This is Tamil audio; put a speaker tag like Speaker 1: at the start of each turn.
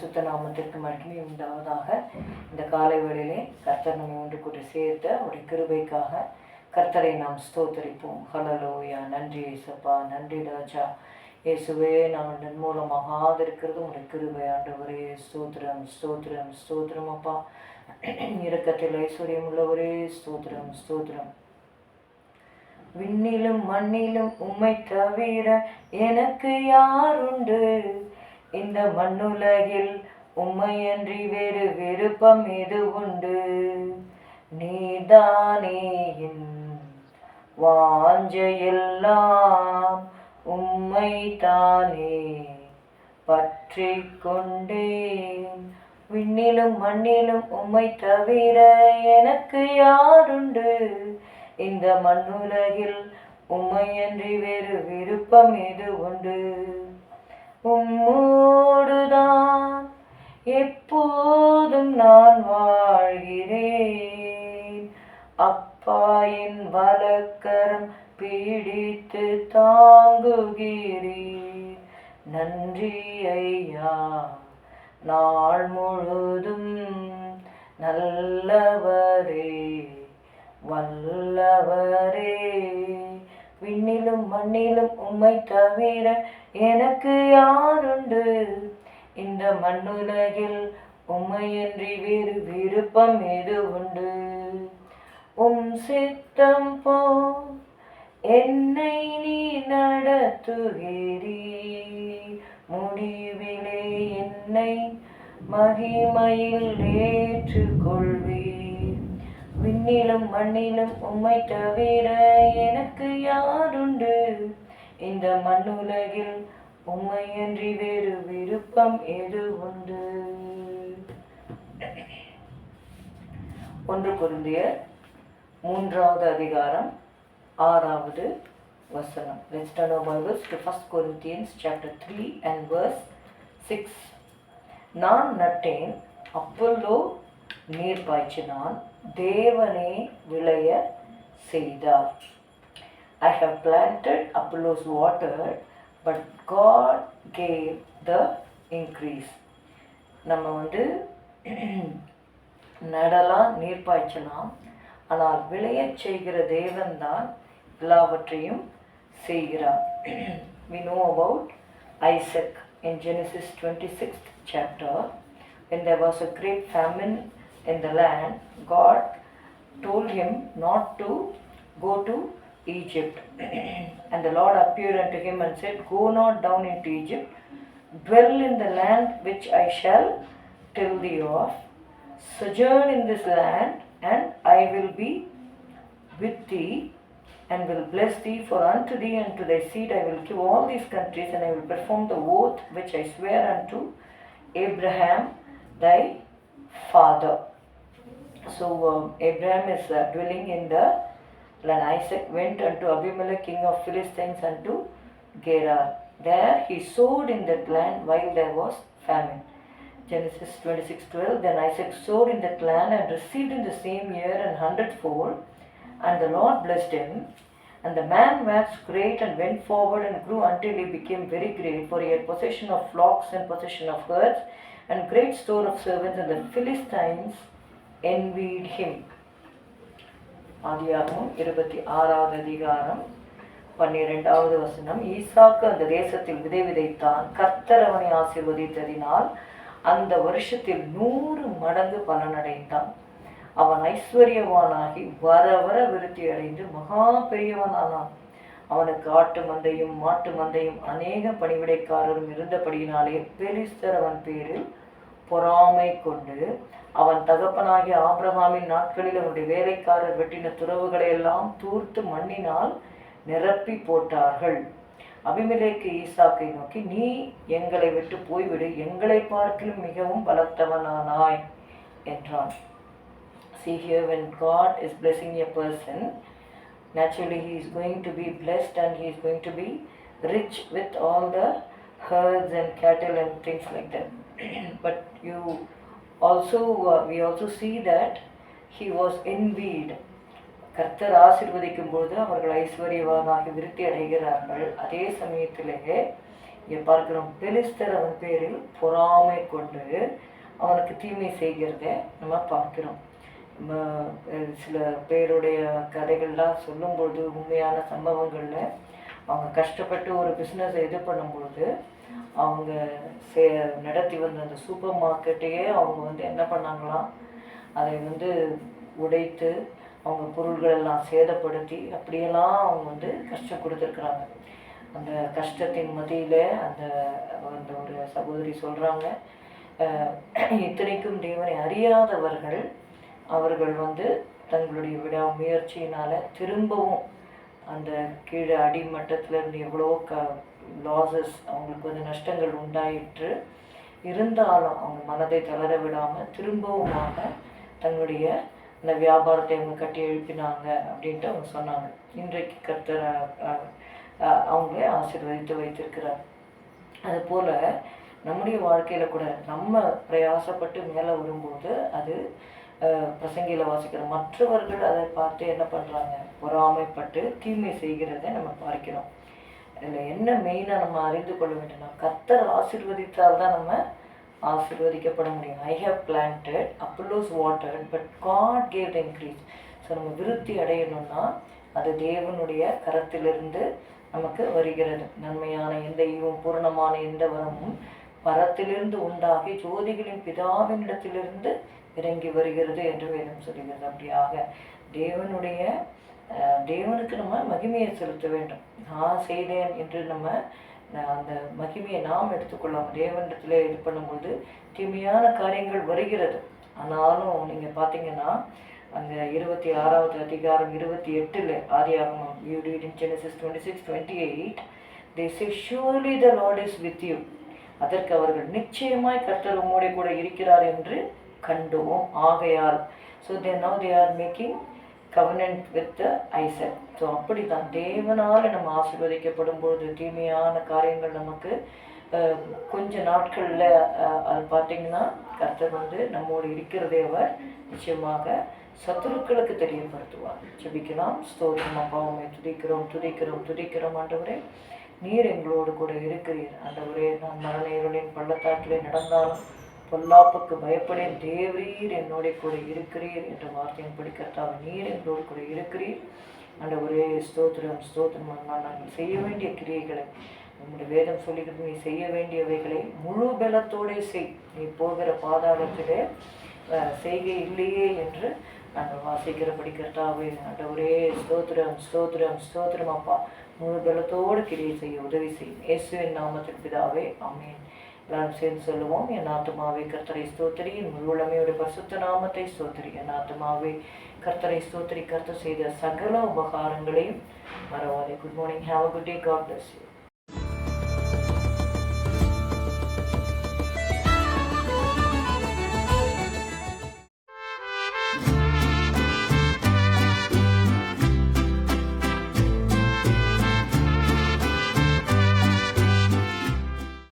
Speaker 1: பரிசுத்த நாமத்திற்கு மட்டுமே உண்டாவதாக. இந்த காலை வேளையிலே கர்த்தர் நம்மை ஒன்று கூட்டி சேர்த்த அவருடைய கிருபைக்காக கர்த்தரை நாம் ஸ்தோத்தரிப்போம். ஹலலோயா நன்றி ஏசப்பா. நன்றி ராஜா. இயேசுவே நான் மூலமாக ஆதரிக்கிறது உடைய கிருபை ஆண்டவரே. ஸ்தோத்திரம் ஸ்தோத்திரம் ஸ்தோத்திரம் அப்பா. இரக்கத்தில் ஐஸ்வர்யம் உள்ளவரே. ஸ்தோத்திரம் ஸ்தோத்திரம். விண்ணிலும் மண்ணிலும் உம்மை தவிர எனக்கு யாருண்டு? இந்த மண்ணுலகில் உம்மையன்றி வேறு விருப்பம் எது உண்டு? நீதானே என் வாஞ்சையெல்லாம் உம்மை தானே பற்றி கொண்டேன். விண்ணிலும் மண்ணிலும் உம்மை தவிர எனக்கு யாருண்டு? இந்த மண்ணுலகில் உம்மையன்றி வேறு விருப்பம் எது உண்டு? உம்மோடுதான். எப்போதும் நான் வாழ்கிறேன். அப்பாயின் என் வலக்கரம் பீடித்து தாங்குகிறேன் நன்றி ஐயா. நாள் முழுதும் நல்லவரே. வல்லவரே. விண்ணிலும் மண்ணிலும் உம்மை தவிர எனக்கு யாருண்டு? இந்த மண்ணுலகில் உம்மையின்றி வேறு விருப்பம் எது உண்டு? உம் சித்தம் போ என்னை நீ நடத்துகிறீ முடிவிலே என்னை மகிமையில் ஏற்றுக்கொள்வீர். விண்ணிலும் மண்ணிலும் உம்மை தவிர எனக்கு யாருண்டு? இந்த மண்ணுலகில் உம்மையன்றி வேறு விருப்பம் எது உண்டு ஒன்று குருந்திய மூன்றாவது அதிகாரம் ஆறாவது வசனம். Let's turn our Bibles to 1 Corinthians chapter 3 and verse 6. நான் நட்டேன் அப்பல்லோ நீர் பாய்ச்சினால் தேவனே விளைய செய்தார் I have planted Apollos water but God gave the increase நம்ம வந்து நடலாம் நீர் பாய்ச்சலாம் ஆனால் விளையச் செய்கிற தேவன்தான் எல்லாவற்றையும் செய்கிறார் we know about Isaac in Genesis sixth chapter, when there was a great famine in the land God told him not to go to Egypt. And the Lord appeared unto him and said go not down into Egypt. Dwell in the land which I shall tell thee of. Sojourn in this land and I will be with thee and will bless thee, for unto thee and to thy seed. I will give all these countries, and I will perform the oath which I swear unto Abraham thy father. So um, Abraham is uh, dwelling in the land. Isaac went unto Abimelech, king of Philistines, unto Gerar. There he sowed in that land while there was famine. Genesis 26:12. Then Isaac sowed in that land and received in the same year an hundredfold. And the Lord blessed him. And the man waxed great and went forward and grew until he became very great, for he had possession of flocks and possession of herds, and great store of servants, and the Philistines envied him. ஆதியாகமும் இருபத்தி ஆறாவது அதிகாரம் பன்னிரெண்டாவது வசனம். ஈசாக்கு அந்த தேசத்தில் விதை விதைத்தான். கர்த்தர் அவனை ஆசீர்வதித்ததினால் அந்த வருஷத்தில் நூறு மடங்கு பலனடைந்தான். அவன் ஐஸ்வர்யவானாகி வர வர விருத்தி அடைந்து மகா பெரியவனானான். அவனுக்கு ஆட்டு மந்தையும் மாட்டு மந்தையும் அநேக பணிவிடைக்காரரும் இருந்தபடியினாலே பெலிஸ்தர் அவன் பேரில் பொறாமை கொண்டு அவன் தகப்பனாகிய ஆபிரகாமின் நாட்களில் அவனுடைய வேலைக்காரர் வெட்டின துறவுகளை எல்லாம் தூர்த்து மண்ணினால் நிரப்பி போட்டார்கள். அபிமிலேக்கு ஈசாக்கை நோக்கி நீ எங்களை விட்டு போய்விடு. எங்களை பார்க்கிலும் மிகவும் பலத்தவனானாய் என்றான். See here when God is blessing a person, naturally he is going to be blessed and he is going to be rich with all the herds and cattle and things like that. but you also, uh, we also see that he was envied. கர்த்தர் ஆசிர்வதிக்கும் பொழுது அவர்கள் ஐஸ்வர்யவானாக விருத்தி அடைகிறார்கள் அதே சமயத்திலேயே இங்கே பார்க்கிறோம் பெலிஸ்தர் அவன் பேரில் பொறாமை கொண்டு அவனுக்கு தீமை செய்கிறத நம்ம பார்க்கிறோம் சில பேருடைய கதைகள்லாம் சொல்லும்பொழுது உண்மையான சம்பவங்களில் அவங்க கஷ்டப்பட்டு ஒரு பிஸ்னஸை இது பண்ணும்பொழுது அவங்க சே நடத்தி வந்த அந்த சூப்பர் மார்க்கெட்டையே அவங்க வந்து என்ன பண்ணாங்களாம் அதை வந்து உடைத்து அவங்க பொருள்கள் எல்லாம் சேதப்படுத்தி அப்படியெல்லாம் அவங்க வந்து கஷ்டம் கொடுத்துருக்குறாங்க. அந்த கஷ்டத்தின் மத்தியில் அந்த அந்த ஒரு சகோதரி சொல்கிறாங்க இத்தனைக்கும் தேவனை அறியாதவர்கள் அவர்கள் வந்து தங்களுடைய விடா முயற்சியினால் திரும்பவும் அந்த கீழே அடிமட்டத்தில் இருந்து எவ்வளோ க லாசஸ் அவங்களுக்கு வந்து நஷ்டங்கள் உண்டாயிற்று. இருந்தாலும் அவங்க மனதை தளர விடாமல் திரும்பவுமாக தங்களுடைய அந்த வியாபாரத்தை அவங்க கட்டி எழுப்பினாங்க அப்படின்ட்டு அவங்க சொன்னாங்க. இன்றைக்கு கர்த்தர் அவங்களே ஆசீர்வதித்து வைத்திருக்கிறார். அதுபோல் நம்முடைய வாழ்க்கையில் கூட நம்ம பிரயாசப்பட்டு மேலே வரும்போது அது பிரசங்கியில் வாசிக்கிற மற்றவர்கள் அதை பார்த்து என்ன பண்ணுறாங்க பொறாமைப்பட்டு தீமை செய்கிறதை நம்ம பார்க்கிறோம். இதில் என்ன மெயினாக நம்ம அறிந்து கொள்ள வேண்டும்னா கத்தர் ஆசிர்வதித்தால் தான் நம்ம ஆசிர்வதிக்கப்பட முடியும். I have planted Apollos water but God gave the increase so நம்ம விருத்தி அடையணும்னா அது தேவனுடைய கரத்திலிருந்து நமக்கு வருகிறது. நன்மையான எந்த ஈவும் பூரணமான எந்த வரமும் பரத்திலிருந்து உண்டாகி ஜோதிகளின் பிதாவினிடத்திலிருந்து இறங்கி வருகிறது என்று வேதம் சொல்கிறது அப்படியாக தேவனுடைய தேவனுக்கு நம்ம மகிமையை செலுத்த வேண்டும். நான் செய்தேன் என்று நம்ம அந்த மகிமையை நாம் எடுத்துக்கொள்ளலாம் தேவனிடத்தில் இது பண்ணும்போது தீமையான காரியங்கள் வருகிறது. ஆனாலும் நீங்கள் பார்த்தீங்கன்னா அந்த இருபத்தி ஆறாவது அதிகாரம் இருபத்தி எட்டில் ஆதியாகமம் you read in Genesis twenty six twenty eight they say surely the lord is with you அதற்கு அவர்கள் நிச்சயமாய் கர்த்தர் உம்மோடைய கூட இருக்கிறார் என்று கண்டோம் ஆகையால். So they now they are making covenant with Isaac so அப்படி தான் தேவனால் நம்ம ஆசீர்வதிக்கப்படும் பொழுது தீமையான காரியங்கள் நமக்கு கொஞ்ச நாட்களில் அது பார்த்தீங்கன்னா கர்த்தர் வந்து நம்மோடு இருக்கிறதே அவர் நிச்சயமாக சத்துருக்களுக்கு தெரியப்படுத்துவார். ஜபிக்கலாம். ஸ்தோத்திரம். அப்பாவுமே துதிக்கிறோம் துதிக்கிறோம் துதிக்கிறோம் ஆண்டவரே. நீர் எங்களோடு கூட இருக்கிறீர். ஆண்டவரே நான் மரண இருளின் பள்ளத்தாக்கிலே நடந்தாலும் பொல்லாப்புக்கு பயப்படேன். தேவரீர் என்னோட கூட இருக்கிறீர் என்ற வார்த்தையின் படிக்கிறதாவை நீர் என்னோடு கூட இருக்கிறீர். ஆண்டவரே ஸ்தோத்திரம் ஸ்தோத்திரம் நாங்கள் செய்ய வேண்டிய கிரியைகளை நம்முடைய வேதம் சொல்லிக்கிட்டு நீ செய்ய வேண்டியவைகளை முழு பலத்தோடே செய். நீ போகிற பாதாளத்திலே செய்கை இல்லையே என்று நாங்கள் வாசிக்கிற படிக்கிறதாவே ஆண்டவரே ஸ்தோத்திரம் ஸ்தோத்திரம் ஸ்தோத்திரம் அப்பா. முழு பலத்தோடு கிரியை செய்ய உதவி செய்யும். இயேசுவின் நாமத்தின் பிதாவே அமேன் எல்லாரும் சேர்ந்து சொல்லுவோம் என் ஆத்மாவே கர்த்தரை ஸ்தோத்திரி என் முழு பரிசுத்த நாமத்தை ஸ்தோத்திரி. என் ஆத்மாவே கர்த்தரை ஸ்தோத்திரி கர்த்தர் செய்த சகல உபகாரங்களையும் மறவாதே. Good morning have a good day God bless you